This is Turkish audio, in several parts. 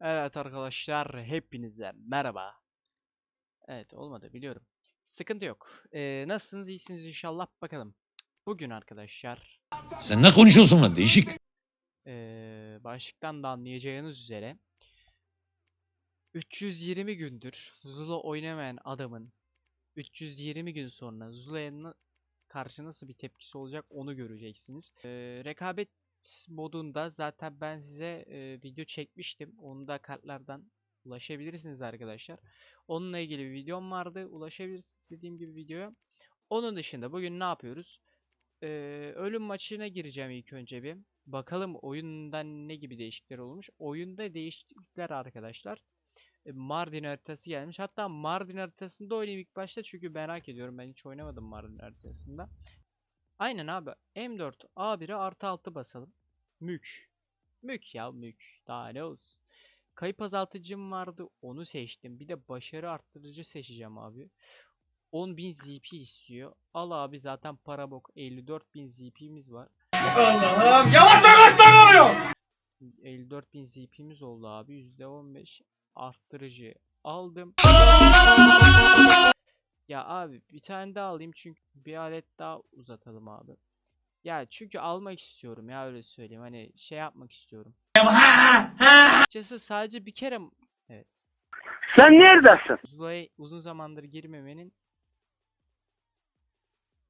Evet arkadaşlar hepinize merhaba. Evet olmadı biliyorum. Sıkıntı yok. Ee, nasılsınız iyisiniz inşallah bakalım. Bugün arkadaşlar Sen ne konuşuyorsun lan değişik. ee, başlıktan da anlayacağınız üzere 320 gündür Zula oynamayan adamın 320 gün sonra Zula'ya karşı nasıl bir tepkisi olacak onu göreceksiniz. Ee, rekabet modunda zaten ben size e, video çekmiştim. Onu da kartlardan ulaşabilirsiniz arkadaşlar. Onunla ilgili bir videom vardı. Ulaşabilirsiniz dediğim gibi videoya. Onun dışında bugün ne yapıyoruz? Ee, ölüm maçına gireceğim ilk önce bir. Bakalım oyundan ne gibi değişiklikler olmuş. Oyunda değişiklikler arkadaşlar. e, Mardin haritası gelmiş. Hatta Mardin haritasında oynayayım ilk başta çünkü merak ediyorum. Ben hiç oynamadım Mardin haritasında. Aynen abi. M4 A1'e artı 6 basalım. Mük. Mük ya mük. Daha ne olsun. Kayıp azaltıcım vardı. Onu seçtim. Bir de başarı arttırıcı seçeceğim abi. 10.000 ZP istiyor. Al abi zaten para bok. 54.000 ZP'miz var. Allah'ım yavaş yavaş oluyor. 54.000 ZP'miz oldu abi. %15 arttırıcı aldım. Ya abi bir tane daha alayım çünkü bir alet daha uzatalım abi. Ya çünkü almak istiyorum ya öyle söyleyeyim. Hani şey yapmak istiyorum. Açıkçası sadece bir kere evet. Sen neredesin? Zula'ya uzun zamandır girmemenin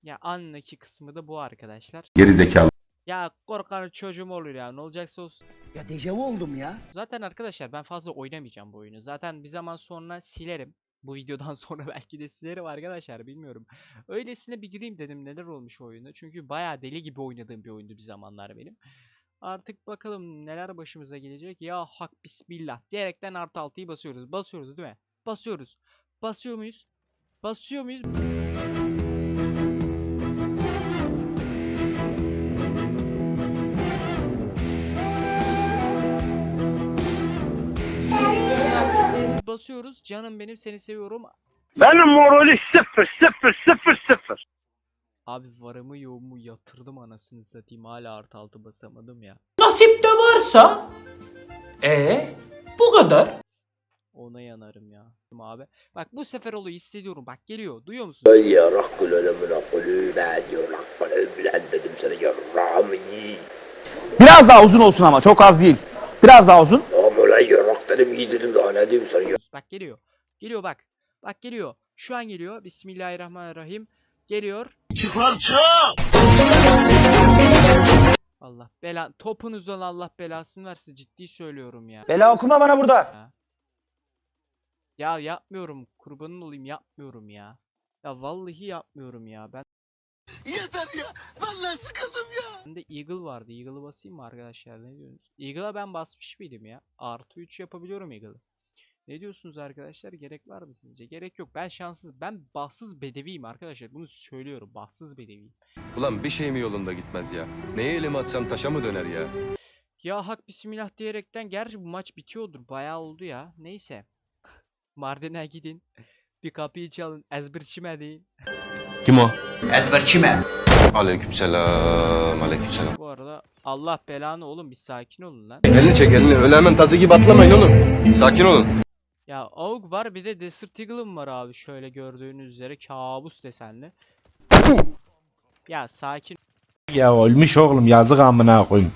ya anlaki kısmı da bu arkadaşlar. Geri zekalı. Ya korkan çocuğum olur ya ne olacaksa olsun. Ya dejavu oldum ya. Zaten arkadaşlar ben fazla oynamayacağım bu oyunu. Zaten bir zaman sonra silerim. Bu videodan sonra belki de silerim arkadaşlar bilmiyorum. Öylesine bir gireyim dedim neler olmuş oyunda. Çünkü bayağı deli gibi oynadığım bir oyundu bir zamanlar benim. Artık bakalım neler başımıza gelecek. Ya hak bismillah diyerekten artı altıyı basıyoruz. Basıyoruz değil mi? Basıyoruz. Basıyor muyuz? Basıyor muyuz? Basıyoruz. Canım benim seni seviyorum. Benim morali sıfır sıfır sıfır sıfır. Abi varımı yoğumu yatırdım anasını satayım. Hala artı altı basamadım ya. Nasip de varsa. E bu kadar. Ona yanarım ya. Abi. Bak bu sefer oluyor hissediyorum. Bak geliyor. Duyuyor musun? Ya rakkul ölemine kulü ben ya rakkul ömlen dedim sana ya rami. Biraz daha uzun olsun ama çok az değil. Biraz daha uzun. Ya iyi dedim daha ne diyeyim sana ya. Bak geliyor. Geliyor bak. Bak geliyor. Şu an geliyor. Bismillahirrahmanirrahim. Geliyor. Allah bela topunuzdan Allah belasını versin ciddi söylüyorum ya. Bela okuma bana burada. Ya yapmıyorum kurbanın olayım yapmıyorum ya. Ya vallahi yapmıyorum ya ben. Yeter ya. Vallahi sıkıldım ya. Bende Eagle vardı. Eagle'ı basayım mı arkadaşlar? Ne diyorsunuz? Eagle'a ben basmış mıydım ya? Artı 3 yapabiliyorum Eagle'ı. Ne diyorsunuz arkadaşlar? Gerek var mı sizce? Gerek yok. Ben şanssız. Ben bahtsız bedeviyim arkadaşlar. Bunu söylüyorum. Bahtsız bedeviyim. Ulan bir şey mi yolunda gitmez ya? Neye elimi atsam taşa mı döner ya? Ya hak bismillah diyerekten gerçi bu maç bitiyordur. Bayağı oldu ya. Neyse. Mardin'e gidin. Bir kapıyı çalın. Ezberçime deyin. Kim o? Ezberçime. Aleykümselam. Aleykümselam. Bu arada Allah belanı oğlum bir sakin olun lan. Elini çek elini. Öyle hemen tazı gibi atlamayın oğlum. Sakin olun. Ya AUG var bir de Desert Eagle'ım var abi şöyle gördüğünüz üzere kabus desenli. Ya sakin. Ya ölmüş oğlum yazık amına koyayım.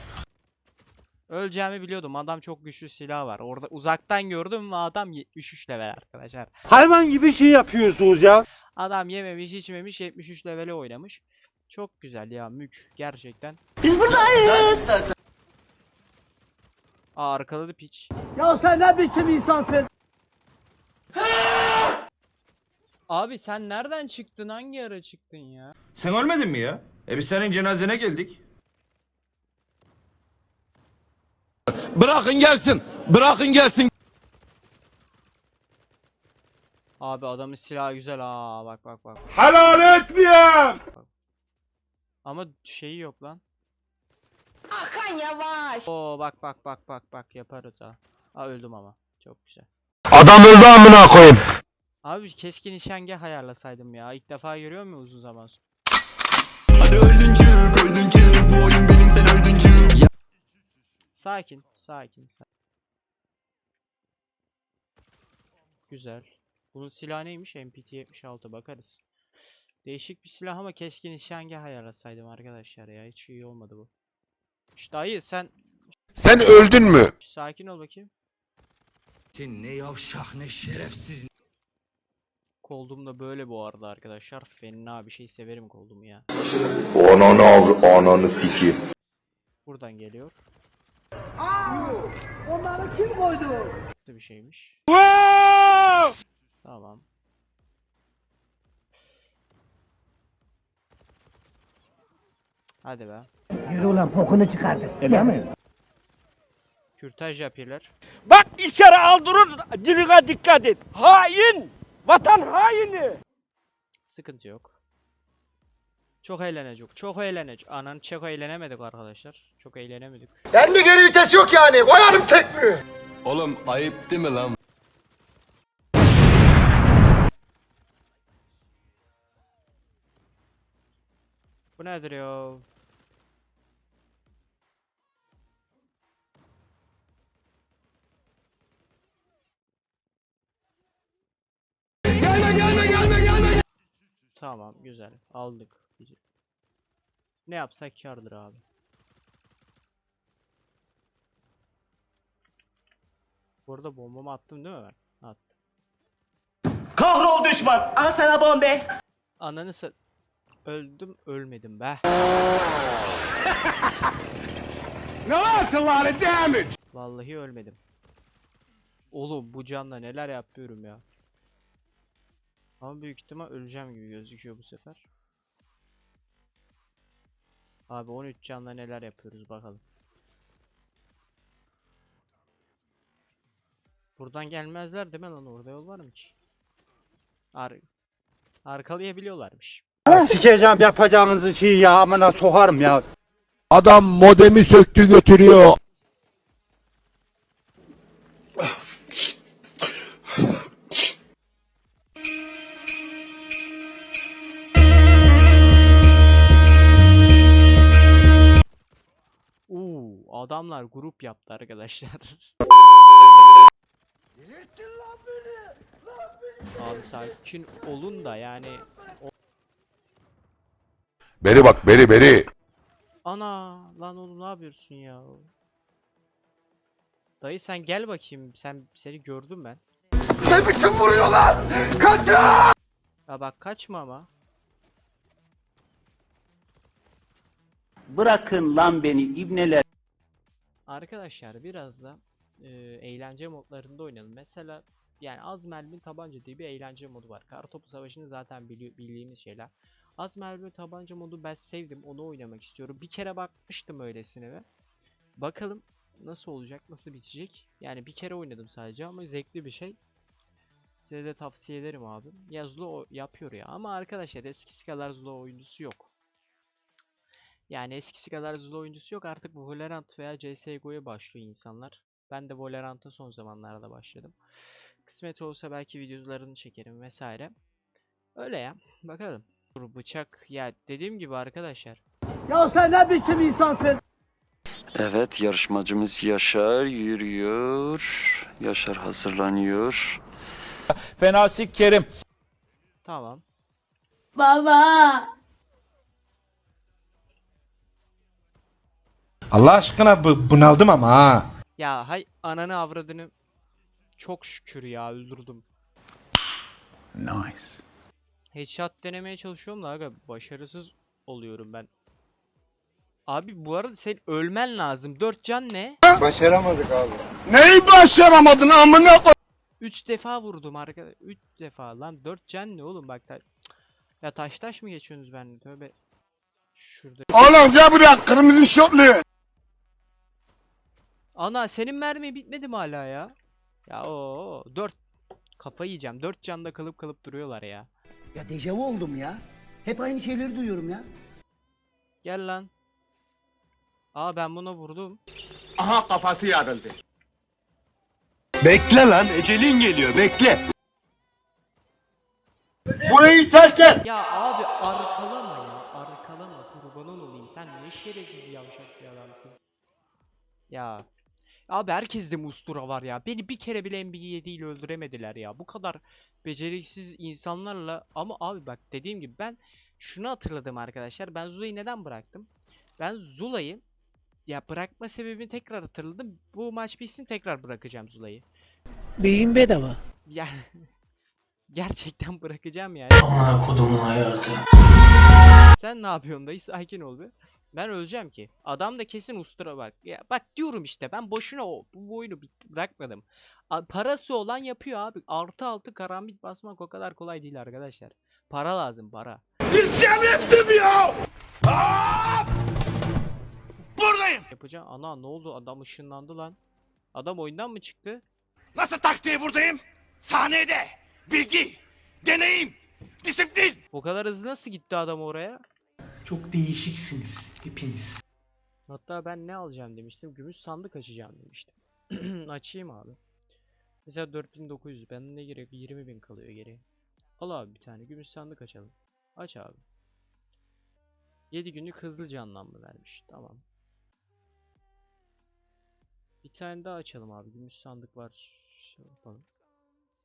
Öleceğimi biliyordum. Adam çok güçlü silah var. Orada uzaktan gördüm ve adam 73 level arkadaşlar. Hayvan gibi şey yapıyorsunuz ya. Adam yememiş içmemiş 73 levele oynamış. Çok güzel ya mük gerçekten. Biz buradayız. Aa arkaladı piç. Ya sen ne biçim insansın? Abi sen nereden çıktın? Hangi ara çıktın ya? Sen ölmedin mi ya? E biz senin cenazene geldik. Bırakın gelsin. Bırakın gelsin. Abi adamın silahı güzel aa bak bak bak. Helal etmiyorum. Ama şeyi yok lan. Hakan yavaş. Oo bak bak bak bak bak yaparız ha. Aa öldüm ama. Çok güzel. Adam öldü amına koyayım. Abi keskin nişangah ayarlasaydım ya. İlk defa görüyor mu uzun zaman sonra? Sakin, sakin, sakin. Güzel. Bunun silahı neymiş? MPT-76 bakarız. Değişik bir silah ama keşke nişangah ayarlasaydım arkadaşlar ya. Hiç iyi olmadı bu. İşte dayı sen Sen öldün mü? sakin ol bakayım. Sen ne yavşak ne şerefsiz. Koldum da böyle bu arada arkadaşlar. Fena bir şey severim koldumu ya. Ananı av, ananı sikeyim. Buradan geliyor. Onları kim koydu? Nasıl bir şeymiş? Tamam. Hadi be. Yürü ulan pokunu çıkardık. Öyle mi? Kürtaj yapıyorlar. Bak içeri aldırır diline dikkat et. Hain! Vatan haini! Sıkıntı yok. Çok eğlenecek. Çok eğlenecek. Anan çok eğlenemedik arkadaşlar. Çok eğlenemedik. Bende geri vites yok yani. Koyarım tekmeyi. Oğlum ayıp değil mi lan? Bu nedir ya? Tamam güzel aldık. Ne yapsak kârdır abi. Bu arada bombamı attım değil mi ben? Attım. Kahrol düşman! Al sana bombe! Ananı sa... Öldüm ölmedim be. That's a lot of damage. Vallahi ölmedim. Oğlum bu canla neler yapıyorum ya. Ama büyük ihtimal öleceğim gibi gözüküyor bu sefer. Abi 13 canla neler yapıyoruz bakalım. Buradan gelmezler değil mi lan orada yol var mı hiç? Ar arkalayabiliyorlarmış. Sikeceğim yapacağınızı şey ya amına sokarım ya. Adam modemi söktü götürüyor. Uuu adamlar grup yaptı arkadaşlar. Abi sakin olun da yani Beri bak beri beri. Ana lan oğlum ne yapıyorsun ya? Dayı sen gel bakayım. Sen seni gördüm ben. Ne biçim vuruyorlar? Kaçın! Ya bak kaçma ama. Bırakın lan beni ibneler. Arkadaşlar biraz da e, eğlence modlarında oynayalım. Mesela yani az mermi tabanca diye bir eğlence modu var. Kartopu savaşını zaten bili- bildiğimiz şeyler. Az mermi tabanca modu ben sevdim. Onu oynamak istiyorum. Bir kere bakmıştım öylesine ve. Bakalım nasıl olacak, nasıl bitecek. Yani bir kere oynadım sadece ama zevkli bir şey. Size de tavsiye ederim abi. Ya Zula o- yapıyor ya ama arkadaşlar eskisi kadar Zula oyuncusu yok. Yani eskisi kadar Zula oyuncusu yok. Artık bu Valorant veya CSGO'ya başlıyor insanlar. Ben de Valorant'a son zamanlarda başladım. Kısmet olsa belki videolarını çekerim vesaire. Öyle ya. Bakalım. Dur bıçak. Ya dediğim gibi arkadaşlar. Ya sen ne biçim insansın? Evet yarışmacımız Yaşar yürüyor. Yaşar hazırlanıyor. Fena sikerim. Tamam. Baba. Allah aşkına bu, bunaldım ama ha. Ya hay ananı avradını. Çok şükür ya öldürdüm. Nice. Headshot denemeye çalışıyorum da aga başarısız oluyorum ben. Abi bu arada sen ölmen lazım. 4 can ne? Neyi başaramadın amına koy. 3 defa vurdum arkadaş. 3 defa lan 4 can ne oğlum bak. Ta... Ya taş taş mı geçiyorsunuz benimle? Tövbe. Şurada. Oğlum gel buraya kırmızı şortlu. Ana senin mermi bitmedi mi hala ya? Ya o 4 kafayı yiyeceğim. 4 canda kalıp kalıp duruyorlar ya. Ya dejavu oldum ya. Hep aynı şeyleri duyuyorum ya. Gel lan. Aa ben buna vurdum. Aha kafası yarıldı. Bekle lan ecelin geliyor bekle. Burayı terk et. Ya abi arkalama ya. Arkalama kurbanın olayım. Sen ne şerefsiz yavşak bir adamsın. Ya. Abi herkeste mustura var ya. Beni bir kere bile NBA değil öldüremediler ya. Bu kadar beceriksiz insanlarla ama abi bak dediğim gibi ben şunu hatırladım arkadaşlar. Ben Zula'yı neden bıraktım? Ben Zula'yı ya bırakma sebebini tekrar hatırladım. Bu maç bitsin tekrar bırakacağım Zula'yı. Beyin bedava. Yani gerçekten bırakacağım yani. Amına kodumun hayatı. Sen ne yapıyorsun dayı? Sakin ol be. Ben öleceğim ki. Adam da kesin ustura bak. Ya bak diyorum işte ben boşuna o bu oyunu bırakmadım. A- parası olan yapıyor abi. Artı altı karambit basmak o kadar kolay değil arkadaşlar. Para lazım para. İsyan ettim ya. Buradayım. Yapacağım. Ana ne oldu? Adam ışınlandı lan. Adam oyundan mı çıktı? Nasıl taktiği buradayım? Sahnede. Bilgi, deneyim, disiplin. O kadar hızlı nasıl gitti adam oraya? Çok değişiksiniz hepiniz. Hatta ben ne alacağım demiştim. Gümüş sandık açacağım demiştim. Açayım abi. Mesela 4900. Ben ne gerek? 20.000 kalıyor geriye. Al abi bir tane. Gümüş sandık açalım. Aç abi. 7 günlük hızlı canlanma vermiş. Tamam. Bir tane daha açalım abi. Gümüş sandık var. Şey yapalım.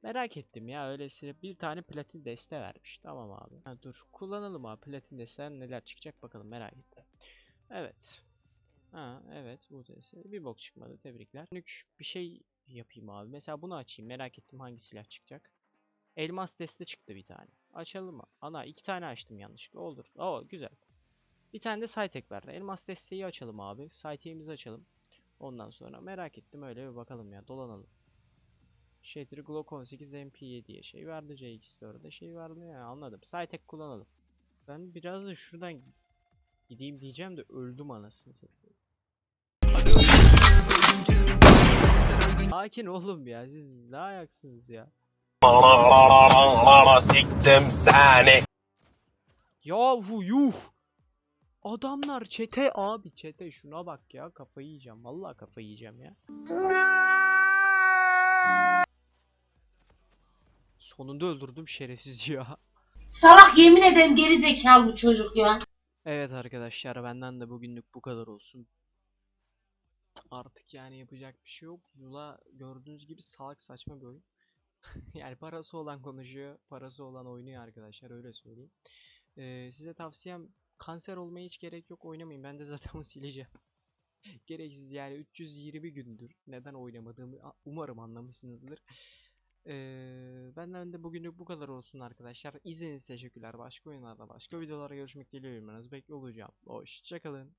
Merak ettim ya öylesine bir tane platin deste vermiş. Tamam abi. Ha, dur kullanalım abi platin desteler neler çıkacak bakalım merak ettim. Evet. Ha evet bu deste. Bir bok çıkmadı tebrikler. Günlük bir şey yapayım abi. Mesela bunu açayım merak ettim hangi silah çıkacak. Elmas deste çıktı bir tane. Açalım mı? Ana iki tane açtım yanlışlıkla. Olur. Oo güzel. Bir tane de Cytek verdi. Elmas desteği açalım abi. Cytek'imizi açalım. Ondan sonra merak ettim öyle bir bakalım ya dolanalım. Şeydir Glock 18 MP7 diye şey verdi CX4'de şey verdi yani anladım. Cytek kullanalım. Ben biraz da şuradan gideyim diyeceğim de öldüm anasını satayım. Sakin oğlum ya siz ne ayaksınız ya. Siktim seni. Yahu yuh. Adamlar çete abi çete şuna bak ya kafayı yiyeceğim vallahi kafayı yiyeceğim ya. Sonunda öldürdüm şerefsiz ya. Salak yemin ederim geri zekalı bu çocuk ya. Evet arkadaşlar benden de bugünlük bu kadar olsun. Artık yani yapacak bir şey yok. Zula gördüğünüz gibi salak saçma bir oyun. yani parası olan konuşuyor, parası olan oynuyor arkadaşlar öyle söyleyeyim. Ee, size tavsiyem kanser olmaya hiç gerek yok oynamayın. Ben de zaten sileceğim. Gereksiz yani 320 gündür neden oynamadığımı umarım anlamışsınızdır. Ee, benden de bugünlük bu kadar olsun arkadaşlar. İzlediğiniz teşekkürler. Başka oyunlarda başka videolara görüşmek dileğiyle. Ben bekle olacağım. Hoşçakalın.